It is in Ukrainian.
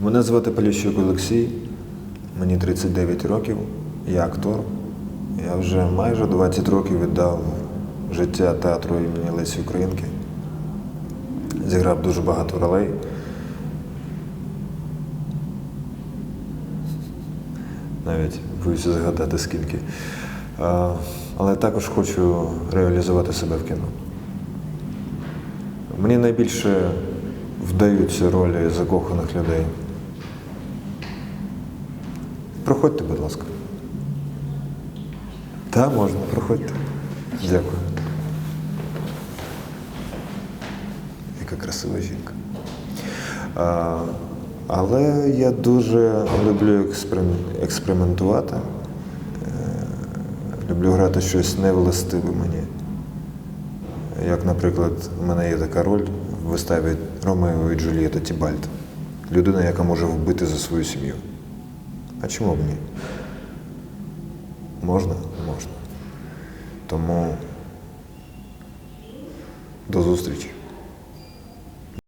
Мене звати Поліщук Олексій, мені 39 років, я актор. Я вже майже 20 років віддав життя театру імені Лесі Українки. Зіграв дуже багато ролей. Навіть боюся згадати скільки. Але також хочу реалізувати себе в кіно. Мені найбільше вдаються ролі закоханих людей. Проходьте, будь ласка. Так, можна, проходьте. Дякую. Яка красива жінка. А, але я дуже люблю експерим- експериментувати. Е, Люблю грати щось невластиве мені. Як, наприклад, у мене є така роль в виставі Ромео і Джулієта Тібальт. Людина, яка може вбити за свою сім'ю. А чому б ні? Можна? Можна. Тому до зустрічі.